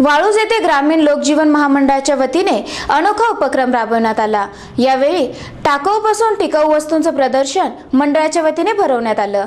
वाळूज येथे ग्रामीण लोकजीवन महामंडळाच्या वतीने अनोखा उपक्रम राबवण्यात आला. यावेळी टाकाऊपासून टिकाऊ वस्तूंचं प्रदर्शन मंडळाच्या वतीने भरवण्यात आलं.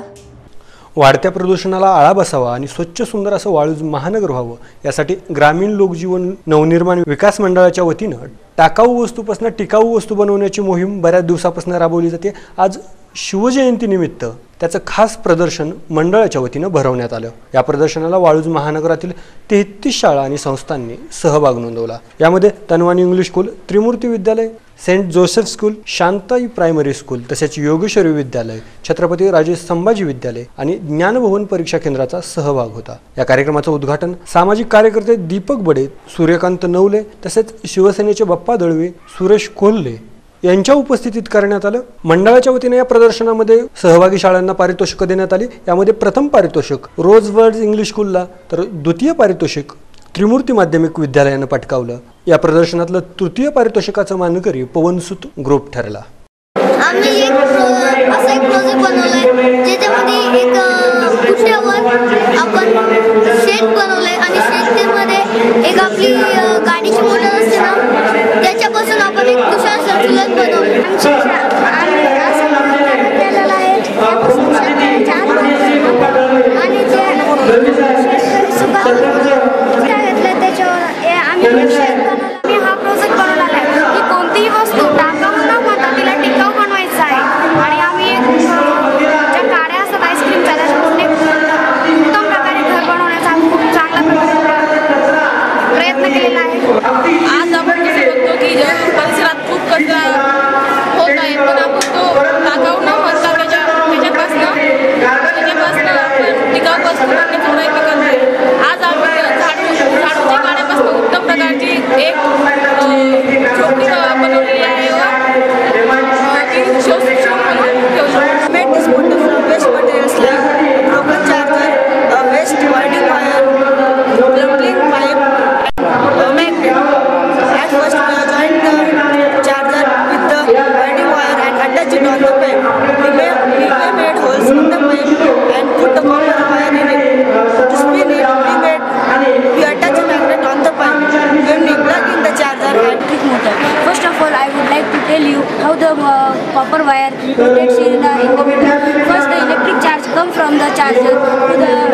वाढत्या प्रदूषणाला आळा बसावा आणि स्वच्छ सुंदर असं वाळूज महानगर व्हावं यासाठी ग्रामीण लोकजीवन नवनिर्माण विकास मंडळाच्या वतीनं टाकाऊ वस्तूपासून टिकाऊ वस्तू बनवण्याची मोहीम बऱ्याच दिवसापासून राबवली जाते. आज शिवजयंतीनिमित्त त्याचं खास प्रदर्शन मंडळाच्या वतीनं भरवण्यात आलं. या प्रदर्शनाला वाळूज महानगरातील तेहतीस शाळा आणि संस्थांनी सहभाग नोंदवला. यामध्ये तनवानी इंग्लिश स्कूल त्रिमूर्ती विद्यालय Saint Joseph school Shantai primary school तसेच योगेश्वरी विद्यालय छत्रपती राजे संभाजी विद्यालय आणि ज्ञानभवन परीक्षा केंद्राचा सहभाग होता. या कार्यक्रमाचं उद्घाटन सामाजिक कार्यकर्ते दीपक बडे सूर्यकांत नवले तसेच शिवसेनेचे बप्पा दळवे सुरेश कोल्हे यांच्या उपस्थितीत करण्यात आलं. मंडळाच्या वतीने या प्रदर्शनामध्ये सहभागी शाळांना पारितोषिकं देण्यात आली. यामध्ये प्रथम पारितोषिक रोज वर्ल्ड इंग्लिश स्कूलला तर द्वितीय पारितोषिक त्रिमूर्ती माध्यमिक विद्यालयानं पटकावलं. या प्रदर्शनातलं तृतीय पारितोषिकाचा मानकरी पवनसुत ग्रुप ठरला. आम्ही एक असा एक प्रोजेक्ट बनवलाय ज्याच्यामध्ये एक आपण शेत बनवलंय आणि शेतीमध्ये एक आपली त्याच्यावर आम्ही copper wire rotates in the incubator. First, the electric charge comes from the charger. to the